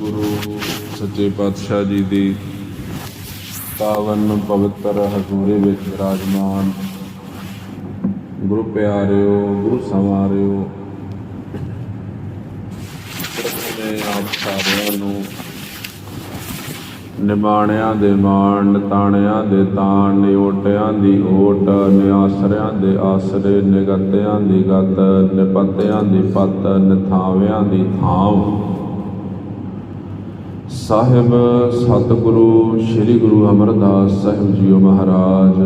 ਗੁਰੂ ਸੱਚੇ ਪਾਤਸ਼ਾਹ ਜੀ ਦੀ ਪਾਵਨ ਪਵਿੱਤਰ ਹਜ਼ੂਰੀ ਵਿੱਚ ਵਿਰਾਜਮਾਨ ਗੁਰੂ ਪਿਆਰਿਓ, ਗੁਰੂ ਸਵਾਰਿਓ ਨੇ ਆਪ ਸਾਰਿਆਂ ਨੂੰ ਨਿਮਾਣਿਆਂ ਦੇ ਮਾਣ, ਨਿਤਾਣਿਆਂ ਦੇ ਤਾਣ ਨਿਓਟਿਆਂ ਦੀ ਓਟ, ਨਿਆਸਰਿਆਂ ਦੇ ਆਸਰੇ, ਨਿਗਤਿਆਂ ਦੀ ਗਤ, ਨਿਪਤਿਆਂ ਦੀ ਪਤ, ਨਿਥਾਵਿਆਂ ਦੀ ਥਾਵ। ਸਾਹਿਬ, ਸਤਿਗੁਰੂ, ਸ੍ਰੀ ਗੁਰੂ ਅਮਰਦਾਸ ਸਾਹਿਬ ਜੀਓ ਮਹਾਰਾਜ,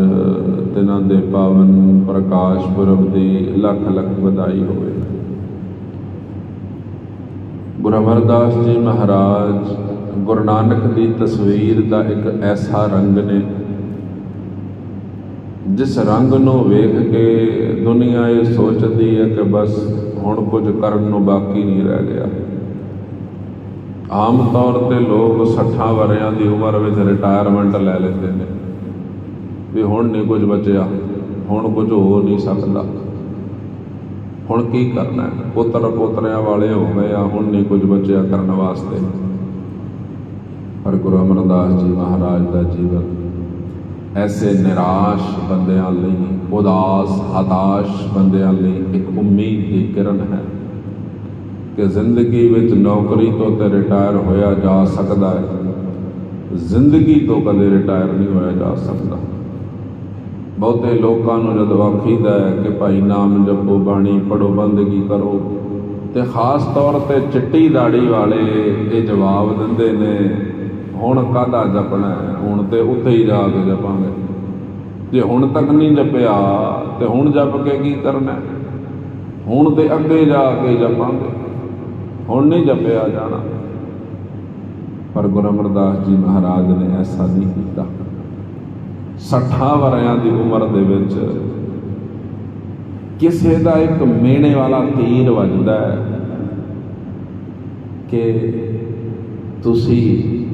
ਤਿਨਾਂ ਦੇ ਪਾਵਨ ਪ੍ਰਕਾਸ਼ ਪੁਰਬ ਦੀ ਲੱਖ ਲੱਖ ਵਧਾਈ ਹੋਵੇ। ਗੁਰੂ ਅਮਰਦਾਸ ਜੀ ਮਹਾਰਾਜ, ਗੁਰੂ ਨਾਨਕ ਦੀ ਤਸਵੀਰ ਦਾ ਇੱਕ ਐਸਾ ਰੰਗ ਨੇ, ਜਿਸ ਰੰਗ ਨੂੰ ਵੇਖ ਕੇ ਦੁਨੀਆ ਇਹ ਸੋਚਦੀ ਹੈ ਕਿ ਬਸ ਹੁਣ ਕੁਝ ਕਰਨ ਨੂੰ ਬਾਕੀ ਨਹੀਂ ਰਹਿ ਗਿਆ। ਆਮ ਤੌਰ ਤੇ ਲੋਕ 60 ਵਰਿਆਂ ਦੀ ਉਮਰ ਵਿੱਚ ਰਿਟਾਇਰਮੈਂਟ ਲੈ ਲੈਂਦੇ ਨੇ। ਵੀ ਹੁਣ ਨਹੀਂ ਕੁਝ ਬਚਿਆ, ਹੁਣ ਕੁਝ ਹੋ ਨਹੀਂ ਸਕਦਾ। ਹੁਣ ਕੀ ਕਰਨਾ ਹੈ? ਪੁੱਤਰ ਪੋਤਰਿਆਂ ਵਾਲੇ ਹੋ ਗਏ ਆ, ਹੁਣ ਨਹੀਂ ਕੁਝ ਬਚਿਆ ਕਰਨ ਵਾਸਤੇ। ਪਰ ਗੁਰੂ ਅਮਰਦਾਸ ਜੀ ਮਹਾਰਾਜ ਦਾ ਜੀਵਨ ਐਸੇ ਨਿਰਾਸ਼ ਬੰਦਿਆਂ ਲਈ, ਉਦਾਸ, ਹਤਾਸ਼ ਬੰਦਿਆਂ ਲਈ ਇੱਕ ਉਮੀਦ ਦੀ ਕਿਰਨ ਹੈ। ਕਿ ਜ਼ਿੰਦਗੀ ਵਿੱਚ ਨੌਕਰੀ ਤੋਂ ਤੇ ਰਿਟਾਇਰ ਹੋਇਆ ਜਾ ਸਕਦਾ ਹੈ। ਜ਼ਿੰਦਗੀ ਤੋਂ ਕਦੇ ਰਿਟਾਇਰ ਨਹੀਂ ਹੋਇਆ ਜਾ ਸਕਦਾ। ਬਹੁਤੇ ਲੋਕਾਂ ਨੂੰ ਜਦ ਆਖੀਦਾ ਹੈ ਕਿ ਭਾਈ ਨਾਮ ਜਪੋ, ਬਾਣੀ ਪੜੋ ਬੰਦਗੀ ਕਰੋ, ਤੇ ਖਾਸ ਤੌਰ ਤੇ ਚਿੱਟੀ ਦਾੜੀ ਵਾਲੇ ਇਹ ਜਵਾਬ ਦਿੰਦੇ ਨੇ, ਹੁਣ ਕਾਹਦਾ ਜਪਣਾ ਹੁਣ ਤੇ ਉੱਥੇ ਹੀ ਜਾ ਕੇ ਜਪਾਂਗੇ। ਜੇ ਹੁਣ ਤੱਕ ਨਹੀਂ ਜਪਿਆ, ਤੇ ਹੁਣ ਜਪ ਕੇ ਕੀ ਕਰਨਾ ਹੁਣ ਤੇ ਅੱਗੇ ਜਾ ਕੇ ਜਪਾਂਗੇ। ਹੁਣ ਨਹੀਂ ਜਪਿਆ ਜਾਣਾ। ਪਰ ਗੁਰੂ ਅਮਰਦਾਸ ਜੀ ਮਹਾਰਾਜ ਨੇ ਐਸਾ ਨਹੀਂ ਕੀਤਾ। 60 ਵਰਿਆਂ ਦੀ ਉਮਰ ਦੇ ਵਿੱਚ ਕਿਸੇ ਦਾ ਇੱਕ ਮੇਣੇ ਵਾਲਾ ਤੀਰ ਵੱਜਦਾ ਹੈ ਕਿ ਤੁਸੀਂ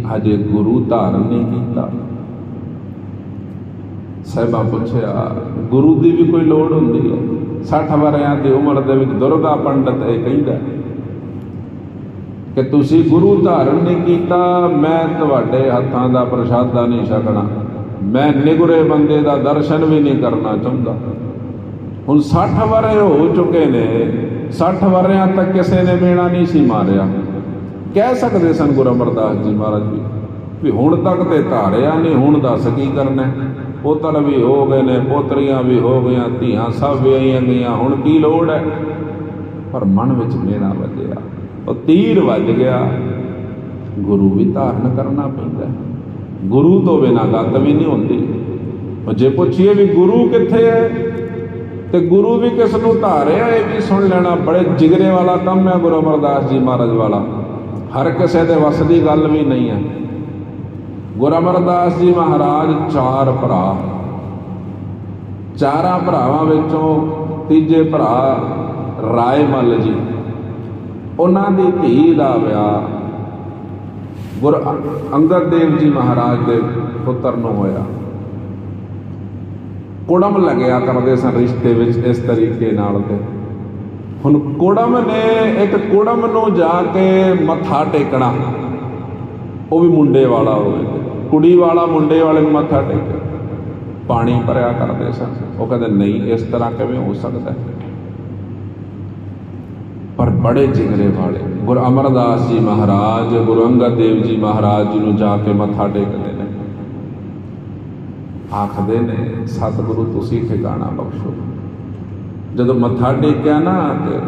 ਹਜੇ ਗੁਰੂ ਧਾਰਨ ਨਹੀਂ ਕੀਤਾ। ਸਾਹਿਬਾਂ ਪੁੱਛਿਆ, ਗੁਰੂ ਦੀ ਵੀ ਕੋਈ ਲੋੜ ਹੁੰਦੀ ਹੈ? 60 ਵਰਿਆਂ ਦੀ ਉਮਰ ਦੇ ਵਿੱਚ ਦੁਰਗਾ ਪੰਡਤ ਇਹ ਕਹਿੰਦਾ ਕਿ ਤੁਸੀਂ ਗੁਰੂ ਧਾਰਨ ਨਹੀਂ ਕੀਤਾ, ਮੈਂ ਤੁਹਾਡੇ ਹੱਥਾਂ ਦਾ ਪ੍ਰਸ਼ਾਦਾ ਨਹੀਂ ਛਕਣਾ। ਮੈਂ ਨਿਗੁਰੇ ਬੰਦੇ ਦਾ ਦਰਸ਼ਨ ਵੀ ਨਹੀਂ ਕਰਨਾ ਚਾਹੁੰਦਾ। ਹੁਣ 60 ਵਰੇ ਹੋ ਚੁੱਕੇ ਨੇ 60 ਵਰਿਆਂ ਤੱਕ ਕਿਸੇ ਨੇ ਮੇਣਾ ਨਹੀਂ ਸੀ ਮਾਰਿਆ। ਕਹਿ ਸਕਦੇ ਸਨ ਗੁਰੂ ਅਮਰਦਾਸ ਜੀ ਮਹਾਰਾਜ ਵੀ ਵੀ ਹੁਣ ਤੱਕ ਤੇ ਧਾਰਿਆ ਨਹੀਂ, ਹੁਣ ਦੱਸ ਕੀ ਕਰਨਾ ਹੈ? ਪੁੱਤਰ ਵੀ ਹੋ ਗਏ ਨੇ, ਪੋਤਰੀਆਂ ਵੀ ਹੋ ਗਈਆਂ, ਧੀਆਂ ਸਭ ਵਿਆਹੀਆਂ ਗਈਆਂ, ਹੁਣ ਕੀ ਲੋੜ ਹੈ? ਪਰ ਮਨ ਵਿੱਚ ਮੇਣਾ ਵੱਜਿਆ। ਉਹ ਤੀਰ ਵੱਜ ਗਿਆ। ਗੁਰੂ ਵੀ ਧਾਰਨ ਕਰਨਾ ਪੈਂਦਾ ਗੁਰੂ ਤੋਂ ਬਿਨਾਂ ਗੱਤ ਵੀ ਨਹੀਂ ਹੁੰਦੀ। ਉਹ ਜੇ ਪੁੱਛੀਏ ਵੀ ਗੁਰੂ ਕਿੱਥੇ ਹੈ, ਤੇ ਗੁਰੂ ਵੀ ਕਿਸ ਨੂੰ ਧਾਰਿਆ, ਇਹ ਵੀ ਸੁਣ ਲੈਣਾ। ਬੜੇ ਜਿਗਰੇ ਵਾਲਾ ਕੰਮ ਹੈ ਗੁਰੂ ਅਮਰਦਾਸ ਜੀ ਮਹਾਰਾਜ ਵਾਲਾ। ਹਰ ਕਿਸੇ ਦੇ ਵੱਸ ਦੀ ਗੱਲ ਵੀ ਨਹੀਂ ਹੈ। ਗੁਰੂ ਅਮਰਦਾਸ ਜੀ ਮਹਾਰਾਜ ਚਾਰ ਭਰਾ। ਚਾਰਾਂ ਭਰਾਵਾਂ ਵਿੱਚੋਂ ਤੀਜੇ ਭਰਾ ਰਾਏ ਮੱਲ ਜੀ। ਉਹਨਾਂ ਦੀ ਧੀ ਦਾ ਵਿਆਹ ਗੁਰ ਅੰਗਦ ਦੇਵ ਜੀ ਮਹਾਰਾਜ ਦੇ ਪੁੱਤਰ ਨੂੰ ਹੋਇਆ। ਕੁੜਮ ਲੱਗਿਆ ਕਰਦੇ ਸਨ ਰਿਸ਼ਤੇ ਵਿੱਚ ਇਸ ਤਰੀਕੇ ਨਾਲ ਤੇ। ਹੁਣ ਕੁੜਮ ਨੇ ਇੱਕ ਕੁੜਮ ਨੂੰ ਜਾ ਕੇ ਮੱਥਾ ਟੇਕਣਾ, ਉਹ ਵੀ ਮੁੰਡੇ ਵਾਲਾ ਹੋਵੇ ਕੁੜੀ ਵਾਲਾ ਮੁੰਡੇ ਵਾਲੇ ਨੂੰ ਮੱਥਾ ਟੇਕੇ। ਪਾਣੀ ਭਰਿਆ ਕਰਦੇ ਸਨ। ਉਹ ਕਹਿੰਦੇ, ਨਹੀਂ, ਇਸ ਤਰ੍ਹਾਂ ਕਿਵੇਂ ਹੋ ਸਕਦਾ ਹੈ? ਪਰ ਬੜੇ ਜਿਗਰੇ ਵਾਲੇ। ਗੁਰ ਅਮਰਦਾਸ ਜੀ ਮਹਾਰਾਜ, ਗੁਰੂ ਅੰਗਦ ਦੇਵ ਜੀ ਮਹਾਰਾਜ ਜੀ ਨੂੰ ਜਾ ਕੇ ਮੱਥਾ ਟੇਕਦੇ ਨੇ। ਆਖਦੇ ਨੇ, ਸਤਿਗੁਰੂ, ਤੁਸੀਂ ਠਿਕਾਣਾ ਬਖਸ਼ੋ। ਜਦੋਂ ਮੱਥਾ ਟੇਕਿਆ ਨਾ ਤੇ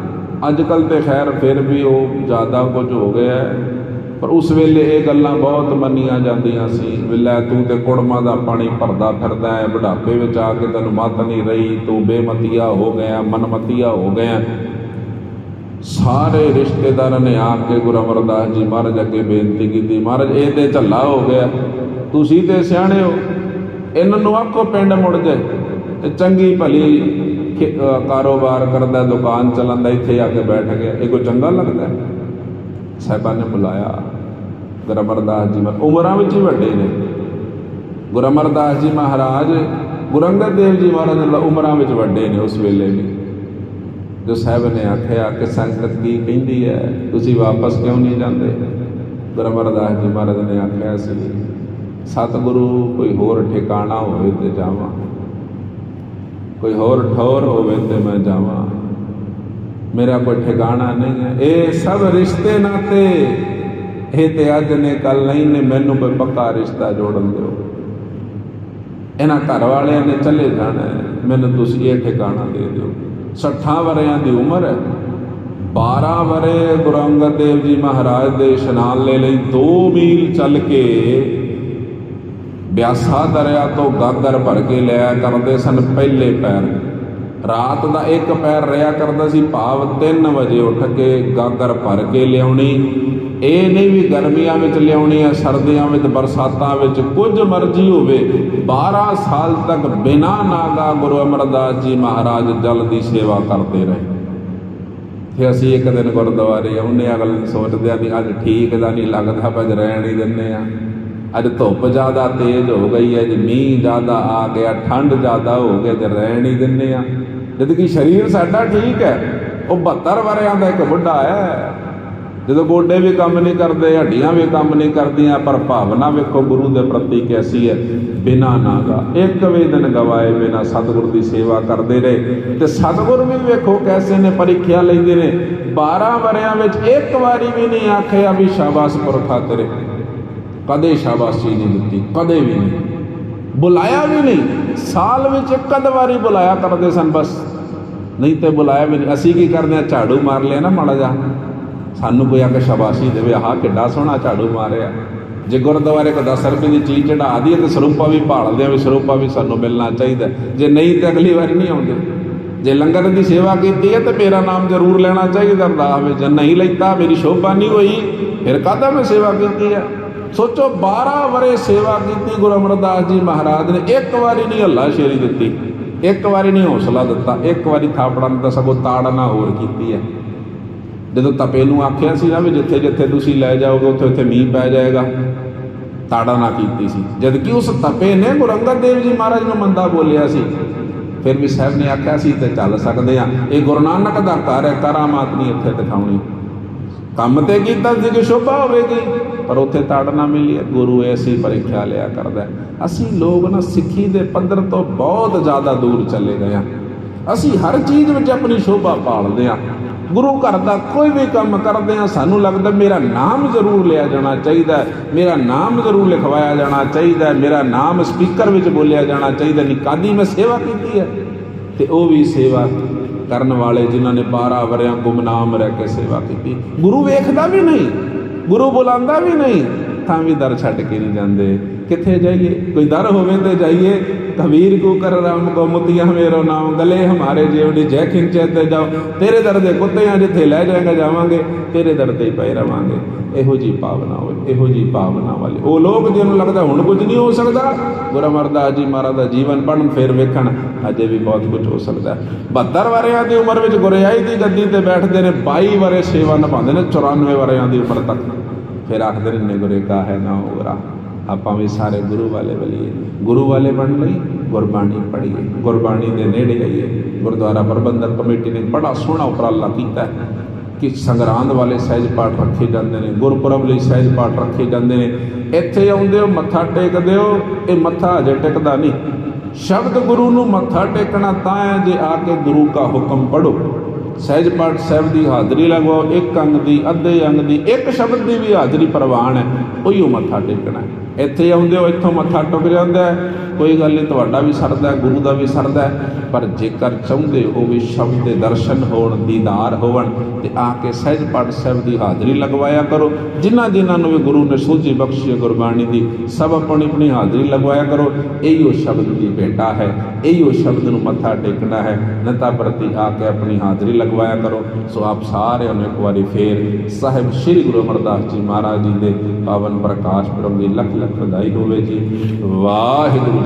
ਅੱਜ ਕੱਲ ਤੇ ਖੈਰ ਫਿਰ ਵੀ ਉਹ ਜ਼ਿਆਦਾ ਕੁਝ ਹੋ ਗਿਆ ਹੈ। ਪਰ ਉਸ ਵੇਲੇ ਇਹ ਗੱਲਾਂ ਬਹੁਤ ਮੰਨੀਆਂ ਜਾਂਦੀਆਂ ਸੀ ਵੀ ਲੈ ਤੂੰ ਤੇ ਕੁੜਮਾਂ ਦਾ ਪਾਣੀ ਭਰਦਾ ਫਿਰਦਾ ਹੈ, ਬੁਢਾਪੇ ਵਿੱਚ ਆ ਕੇ ਤੈਨੂੰ ਮੱਤ ਨਹੀਂ ਰਹੀ, ਤੂੰ ਬੇਮਤੀਆ ਹੋ ਗਿਆ, ਮਨਮਤੀਆ ਹੋ ਗਿਆ। ਸਾਰੇ ਰਿਸ਼ਤੇਦਾਰਾਂ ਨੇ ਆ ਕੇ ਗੁਰੂ ਅਮਰਦਾਸ ਜੀ ਮਹਾਰਾਜ ਅੱਗੇ ਬੇਨਤੀ ਕੀਤੀ, ਮਹਾਰਾਜ ਇਹ ਤੇ ਝੱਲਾ ਹੋ ਗਿਆ। ਤੁਸੀਂ ਤੇ ਸਿਆਣੇ ਹੋ। ਇਹਨਾਂ ਨੂੰ ਆਖੋ ਪਿੰਡ ਮੁੜ ਜਾਏ ਤੇ ਚੰਗੀ ਭਲੀ ਖੇ- ਅਹ ਕਾਰੋਬਾਰ ਕਰਦਾ, ਦੁਕਾਨ ਚਲਾਉਂਦਾ, ਇੱਥੇ ਆ ਕੇ ਬੈਠ ਗਿਆ। ਇਹ ਕੋਈ ਚੰਗਾ ਲੱਗਦਾ? ਹੈ? ਸਾਹਿਬਾਂ ਨੇ ਬੁਲਾਇਆ। ਗੁਰੂ ਅਮਰਦਾਸ ਜੀ ਮਹਾਰਾਜ ਉਮਰਾਂ ਵਿੱਚ ਹੀ ਵੱਡੇ ਨੇ। ਗੁਰੂ ਅਮਰਦਾਸ ਜੀ ਮਹਾਰਾਜ ਗੁਰੂ ਅੰਗਦ ਦੇਵ ਜੀ ਮਹਾਰਾਜ ਉਮਰਾਂ ਵਿੱਚ ਵੱਡੇ ਨੇ ਉਸ ਵੇਲੇ ਵੀ। ਜੋ ਸਾਹਿਬ ਨੇ ਆਖਿਆ ਕਿ ਸੰਗਤ ਕੀ ਕਹਿੰਦੀ ਹੈ, ਤੁਸੀਂ ਵਾਪਸ ਕਿਉਂ ਨਹੀਂ ਜਾਂਦੇ? ਗੁਰੂ ਅਮਰਦਾਸ ਜੀ ਮਹਾਰਾਜ ਨੇ ਆਖਿਆ ਸੀ, ਸਤਿਗੁਰੂ ਕੋਈ ਹੋਰ ਠਿਕਾਣਾ ਹੋਵੇ ਤੇ ਜਾਵਾਂ। ਕੋਈ ਹੋਰ ਠੌਰ ਹੋਵੇ ਤੇ ਮੈਂ ਜਾਵਾਂ। ਮੇਰਾ ਕੋਈ ਠਿਕਾਣਾ ਨਹੀਂ ਹੈ। ਇਹ ਸਭ ਰਿਸ਼ਤੇ ਨਾਤੇ। ਇਹ ਤੇ ਅੱਜ ਨੇ ਕੱਲ ਨਹੀਂ, ਨੇ ਮੈਨੂੰ ਕੋਈ ਪੱਕਾ ਰਿਸ਼ਤਾ ਜੋੜਨ ਦਿਓ। ਇਹਨਾਂ ਘਰ ਵਾਲਿਆਂ ਨੇ ਚੱਲੇ ਜਾਣਾ ਮੈਨੂੰ ਤੁਸੀਂ ਇਹ ਠਿਕਾਣਾ ਦੇ ਦਿਓ। 60 ਵਰਿਆਂ ਦੀ ਉਮਰ ਹੈ। 12 ਵਰੇ ਗੁਰੂ ਅੰਗਦ ਦੇਵ ਜੀ ਮਹਾਰਾਜ ਦੇ ਇਸ਼ਨਾਨ ਲੈ ਲਈ 2 ਮੀਲ ਚੱਲ ਕੇ ਬਿਆਸਾ ਦਰਿਆ ਤੋਂ ਗਾਗਰ ਭਰ ਕੇ ਲਿਆ ਕਰਦੇ ਸਨ ਪਹਿਲੇ ਪੈਰ। ਰਾਤ ਦਾ ਇੱਕ ਪੈਰ ਰਿਆ ਕਰਦਾ ਸੀ, ਭਾਵ 3 ਵਜੇ ਉੱਠ ਕੇ ਗਾਗਰ ਭਰ ਕੇ ਲਿਆਉਣੀ। ਇਹ ਨਹੀਂ ਵੀ ਗਰਮੀਆਂ ਵਿੱਚ ਲਿਆਉਣੀ ਆ ਸਰਦੀਆਂ ਵਿੱਚ, ਬਰਸਾਤਾਂ ਵਿੱਚ, ਕੁਝ ਮਰਜ਼ੀ ਹੋਵੇ। 12 ਸਾਲ ਤੱਕ ਬਿਨਾ ਨਾਗਾ ਗੁਰੂ ਅਮਰਦਾਸ ਜੀ ਮਹਾਰਾਜ ਜਲ ਦੀ ਸੇਵਾ ਕਰਦੇ ਰਹੇ। ਤੇ ਅਸੀਂ ਇੱਕ ਦਿਨ ਗੁਰਦੁਆਰੇ ਆਉਂਦੇ ਆ ਅਗਲੇ ਸੋਚਦੇ ਆ ਵੀ ਅੱਜ ਠੀਕ ਦਾ ਨਹੀਂ, ਲੱਗਦਾ ਭਜ ਰਹਿਣ ਹੀ ਦਿੰਦੇ ਆ ਅੱਜ ਧੁੱਪ ਜ਼ਿਆਦਾ ਤੇਜ਼ ਹੋ ਗਈ ਹੈ ਜੇ ਮੀਂਹ ਜ਼ਿਆਦਾ ਆ ਗਿਆ, ਠੰਡ ਜ਼ਿਆਦਾ ਹੋ ਗਈ ਤੇ ਰਹਿਣ ਹੀ ਦਿੰਦੇ ਆ ਜਦ ਕਿ ਸਰੀਰ ਸਾਡਾ ਠੀਕ ਹੈ, ਉਹ 72 ਵਰਿਆਂ ਦਾ ਇੱਕ ਬੁੱਢਾ ਹੈ। ਜਦੋਂ ਗੋਡੇ ਵੀ ਕੰਮ ਨਹੀਂ ਕਰਦੇ, ਹੱਡੀਆਂ ਵੀ ਕੰਮ ਨਹੀਂ ਕਰਦੀਆਂ, ਪਰ ਭਾਵਨਾ ਵੇਖੋ ਗੁਰੂ ਦੇ ਪ੍ਰਤੀ ਕੈਸੀ ਹੈ? ਬਿਨਾ ਨਾਗਾ। ਇੱਕ ਵੀ ਦਿਨ ਗਵਾਏ ਬਿਨਾ ਸਤਿਗੁਰ ਦੀ ਸੇਵਾ ਕਰਦੇ ਰਹੇ ਤੇ ਸਤਿਗੁਰ ਵੀ ਵੇਖੋ ਕੈਸੇ ਨੇ, ਪਰੀਖਿਆ ਲੈਂਦੇ ਨੇ। 12 ਵਰਿਆਂ ਵਿੱਚ ਇੱਕ ਵਾਰੀ ਵੀ ਨਹੀਂ ਆਖਿਆ ਵੀ ਸ਼ਾਬਾਸ਼ ਪੁਰਖਾ ਤੇਰੇ। ਕਦੇ ਸ਼ਾਬਾਸ਼ੀ ਨਹੀਂ ਦਿੱਤੀ, ਕਦੇ ਵੀ ਨਹੀਂ। ਬੁਲਾਇਆ ਵੀ ਨਹੀਂ। ਸਾਲ ਵਿੱਚ ਇੱਕ ਅੱਧ ਵਾਰੀ ਬੁਲਾਇਆ ਕਰਦੇ ਸਨ ਬਸ। ਨਹੀਂ ਤੇ ਬੁਲਾਇਆ ਵੀ ਨਹੀਂ। ਅਸੀਂ ਕੀ ਕਰਦੇ ਆ? ਝਾੜੂ ਮਾਰ ਲਿਆ ਨਾ ਮਾੜਾ ਜਾ ਸਾਨੂੰ ਕੋਈ ਆ ਕੇ ਸ਼ਾਬਾਸ਼ੀ ਦੇਵੇ, ਆਹ ਕਿੱਡਾ ਸੋਹਣਾ ਝਾੜੂ ਮਾਰਿਆ। ਜੇ ਗੁਰਦੁਆਰੇ ਕੋ 10 ਰੁਪਏ ਦੀ ਚੀਜ਼ ਚੜਾ ਦਈਏ ਤੇ ਸਰੂਪਾ ਵੀ ਭਾਲਦੇ ਆ ਵੀ ਸਰੂਪਾ ਵੀ ਸਾਨੂੰ ਮਿਲਣਾ ਚਾਹੀਦਾ। ਜੇ ਨਹੀਂ ਤਾਂ ਅਗਲੀ ਵਾਰੀ ਨਹੀਂ ਆਉਂਦੇ। ਜੇ ਲੰਗਰ ਦੀ ਸੇਵਾ ਕੀਤੀ ਹੈ ਤੇ ਮੇਰਾ ਨਾਮ ਜ਼ਰੂਰ ਲੈਣਾ ਚਾਹੀਦਾ, ਅਰਦਾਸ ਵਿੱਚ। ਜੇ ਨਹੀਂ ਲੈਤਾ, ਮੇਰੀ ਸ਼ੋਭਾ ਨਹੀਂ ਹੋਈ, ਫਿਰ ਕਾਹਦਾ ਮੈਂ ਸੇਵਾ ਕੀਤੀ ਹੈ? ਸੋਚੋ 12 ਵਰੇ ਸੇਵਾ ਕੀਤੀ ਗੁਰੂ ਅਮਰਦਾਸ ਜੀ ਮਹਾਰਾਜ ਨੇ। ਇੱਕ ਵਾਰੀ ਨਹੀਂ ਹੱਲਾ ਸ਼ੇਰੀ ਦਿੱਤੀ। ਇੱਕ ਵਾਰੀ ਨਹੀਂ ਹੌਸਲਾ ਦਿੱਤਾ। ਇੱਕ ਵਾਰੀ ਥਾਪੜਾ ਨਹੀਂ ਸਗੋਂ ਤਾੜਨਾ ਹੋਰ ਕੀਤੀ ਹੈ। ਜਦੋਂ ਤਪੇ ਨੂੰ ਆਖਿਆ ਸੀ ਨਾ ਵੀ ਜਿੱਥੇ ਜਿੱਥੇ ਤੁਸੀਂ ਲੈ ਜਾਓਗੇ, ਉੱਥੇ ਉੱਥੇ ਮੀਂਹ ਪੈ ਜਾਏਗਾ। ਤਾੜਾ ਨਾ ਕੀਤੀ ਸੀ। ਜਦ ਕਿ ਉਸ ਤਪੇ ਨੇ ਗੁਰੂ ਅੰਗਦ ਦੇਵ ਜੀ ਮਹਾਰਾਜ ਨੂੰ ਮੰਦਾ ਬੋਲਿਆ ਸੀ। ਫਿਰ ਵੀ ਸਾਹਿਬ ਨੇ ਆਖਿਆ ਸੀ, ਤੇ ਚੱਲ ਸਕਦੇ ਆ ਇਹ ਗੁਰੂ ਨਾਨਕ ਦਾ ਘਰ ਹੈ ਕਰਾਮਾਤ ਨਹੀਂ ਇੱਥੇ ਦਿਖਾਉਣੀ ਕੰਮ ਤੇ ਕੀਤਾ ਸੀ ਕਿ ਸ਼ੋਭਾ ਹੋਵੇਗੀ, ਪਰ ਉੱਥੇ ਤਾੜਨਾ ਮਿਲੀ ਹੈ। ਗੁਰੂ ਐਸੀ ਪਰੀਖਿਆ ਲਿਆ ਕਰਦਾ ਅਸੀਂ ਲੋਕ ਨਾ ਸਿੱਖੀ ਦੇ ਪੱਧਰ ਤੋਂ ਬਹੁਤ ਜ਼ਿਆਦਾ ਦੂਰ ਚਲੇ ਗਏ ਹਾਂ। ਅਸੀਂ ਹਰ ਚੀਜ਼ ਵਿੱਚ ਆਪਣੀ ਸ਼ੋਭਾ ਪਾਲਦੇ ਹਾਂ। ਗੁਰੂ ਘਰ ਦਾ ਕੋਈ ਵੀ ਕੰਮ ਕਰਦੇ ਹਾਂ, ਸਾਨੂੰ ਲੱਗਦਾ ਮੇਰਾ ਨਾਮ ਜ਼ਰੂਰ ਲਿਆ ਜਾਣਾ ਚਾਹੀਦਾ ਮੇਰਾ ਨਾਮ ਜ਼ਰੂਰ ਲਿਖਵਾਇਆ ਜਾਣਾ ਚਾਹੀਦਾ ਮੇਰਾ ਨਾਮ ਸਪੀਕਰ ਵਿੱਚ ਬੋਲਿਆ ਜਾਣਾ ਚਾਹੀਦਾ ਨਹੀਂ ਕਾਦੀ ਮੈਂ ਸੇਵਾ ਕੀਤੀ ਹੈ? ਤੇ ਉਹ ਵੀ ਸੇਵਾ ਕਰਨ ਵਾਲੇ ਜਿਨ੍ਹਾਂ ਨੇ 12 ਵਰਿਆਂ ਗੁਮਨਾਮ ਰਹਿ ਕੇ ਸੇਵਾ ਕੀਤੀ। ਗੁਰੂ ਵੇਖਦਾ ਵੀ ਨਹੀਂ, ਗੁਰੂ ਬੁਲਾਉਂਦਾ ਵੀ ਨਹੀਂ, ਤਾਂ ਵੀ ਦਰ ਛੱਡ ਕੇ ਨਹੀਂ ਜਾਂਦੇ। ਕਿੱਥੇ ਜਾਈਏ? ਕੋਈ ਦਰ ਹੋਵੇ ਤੇ ਜਾਈਏ। ਕਬੀਰ ਕੋ ਕਰ ਰਾਮ ਕੋ ਮੁਤੀਆ ਮੇਰੋ ਨਾਮ ਗਲੇ ਹਮਾਰੇ ਜੀਵੜੀ ਜੈ ਖਿੰਚੇ ਤੇ ਜਾਓ। ਤੇਰੇ ਦਰ ਦੇ ਕੁੱਤਿਆਂ ਜਿੱਥੇ ਲੈ ਜਾਏਗਾ ਜਾਵਾਂਗੇ, ਤੇਰੇ ਦਰ ਤੇ ਪਏ ਰਵਾਂਗੇ। ਇਹੋ ਜੀ ਭਾਵਨਾ ਹੋਵੇ ਇਹੋ ਜੀ ਭਾਵਨਾ ਵਾਲੇ। ਉਹ ਲੋਕ ਜਿਹਨੂੰ ਲੱਗਦਾ ਹੁਣ ਕੁਝ ਨਹੀਂ ਹੋ ਸਕਦਾ ਗੁਰੂ ਅਮਰਦਾਸ ਜੀ ਮਹਾਰਾਜ ਦਾ ਜੀਵਨ ਪੜਨ ਫਿਰ ਵੇਖਣ, ਅਜੇ ਵੀ ਬਹੁਤ ਕੁਝ ਹੋ ਸਕਦਾ। ਹੈ 72 ਵਰਿਆਂ ਦੀ ਉਮਰ ਵਿੱਚ ਗੁਰਿਆਈ ਦੀ ਗੱਦੀ ਤੇ ਬੈਠਦੇ ਨੇ 22 ਵਰੇ ਸੇਵਾ ਨਿਭਾਉਂਦੇ ਨੇ 94 ਵਰਿਆਂ ਦੀ ਉਮਰ ਤੱਕ। ਫਿਰ ਆਖਦੇ ਨੇ ਗੁਰੇ ਕਾ ਹੈ ਨਾ ਹੋਰਾ। ਆਪਾਂ ਵੀ ਸਾਰੇ ਗੁਰੂ ਵਾਲੇ ਬਲੀਏ। ਗੁਰੂ ਵਾਲੇ ਬਣ ਲਈ, ਗੁਰਬਾਣੀ ਪੜ੍ਹੀਏ। ਗੁਰਬਾਣੀ ਦੇ ਨੇੜੇ ਜਾਈਏ। ਗੁਰਦੁਆਰਾ ਪ੍ਰਬੰਧਕ ਕਮੇਟੀ ਨੇ ਬੜਾ ਸੋਹਣਾ ਉਪਰਾਲਾ ਕੀਤਾ ਕਿ ਸੰਗਰਾਂਦ ਵਾਲੇ ਸਹਿਜ ਪਾਠ ਰੱਖੇ ਜਾਂਦੇ ਨੇ, ਗੁਰਪੁਰਬ ਲਈ ਸਹਿਜ ਪਾਠ ਰੱਖੇ ਜਾਂਦੇ ਨੇ। ਇੱਥੇ ਆਉਂਦੇ ਹੋ, ਮੱਥਾ ਟੇਕਦੇ ਹੋ, ਇਹ ਮੱਥਾ ਅਜੇ ਟਿਕਦਾ ਨਹੀਂ। ਸ਼ਬਦ ਗੁਰੂ ਨੂੰ ਮੱਥਾ ਟੇਕਣਾ ਤਾਂ ਹੈ ਜੇ ਆ ਕੇ ਗੁਰੂ ਦਾ ਹੁਕਮ ਪੜੋ ਸਹਿਜ ਪਾਠ ਸਾਹਿਬ ਦੀ ਹਾਜ਼ਰੀ ਲਗਵਾਓ, ਇੱਕ ਅੰਗ ਦੀ, ਅੱਧੇ ਅੰਗ ਦੀ, ਇੱਕ ਸ਼ਬਦ ਦੀ ਵੀ ਹਾਜ਼ਰੀ ਪ੍ਰਵਾਨ ਹੈ ਉਹੀ ਮੱਥਾ ਟੇਕਣਾ ਹੈ। ਇੱਥੇ ਆਉਂਦੇ ਹੋ ਇੱਥੋਂ ਮੱਥਾ ਟੁਕ ਜਾਂਦਾ ਕੋਈ ਗੱਲ ਨਹੀਂ, ਤੁਹਾਡਾ ਵੀ ਸਰਦਾ ਗੁਰੂ ਦਾ ਵੀ ਸਰਦਾ ਪਰ ਜੇਕਰ ਚਾਹੁੰਦੇ ਹੋ ਵੀ ਸ਼ਬਦ ਦੇ ਦਰਸ਼ਨ ਹੋਣ, ਦੀਦਾਰ ਹੋਣ ਤੇ ਆ ਕੇ ਸਹਿਜ ਪਾਠ ਸਾਹਿਬ ਦੀ ਹਾਜ਼ਰੀ ਲਗਵਾਇਆ ਕਰੋ। ਜਿਨ੍ਹਾਂ ਜਿਨ੍ਹਾਂ ਨੂੰ ਵੀ ਗੁਰੂ ਨੇ ਸੋਝੀ ਬਖਸ਼ੀ ਗੁਰਬਾਣੀ ਦੀ, ਸਭ ਆਪਣੀ ਆਪਣੀ ਹਾਜ਼ਰੀ ਲਗਵਾਇਆ ਕਰੋ। ਇਹੀ ਸ਼ਬਦ ਦੀ ਭੇਟਾ ਹੈ, ਇਹੀ ਸ਼ਬਦ ਨੂੰ ਮੱਥਾ ਟੇਕਣਾ ਹੈ। ਨਤਾ ਪ੍ਰਤੀ ਆ ਕੇ ਆਪਣੀ ਹਾਜ਼ਰੀ ਲਗਵਾਇਆ ਕਰੋ। ਸੋ ਆਪ ਸਾਰਿਆਂ ਨੂੰ ਇੱਕ ਵਾਰੀ ਫੇਰ ਸਾਹਿਬ ਸ੍ਰੀ ਗੁਰੂ ਅਮਰਦਾਸ ਜੀ ਮਹਾਰਾਜ ਜੀ ਦੇ ਪਾਵਨ ਪ੍ਰਕਾਸ਼ ਪੁਰਬ ਦੀ ਲੱਖ ਲੱਖ ਵਧਾਈ ਹੋਵੇ ਜੀ। ਵਾਹਿਗੁਰੂ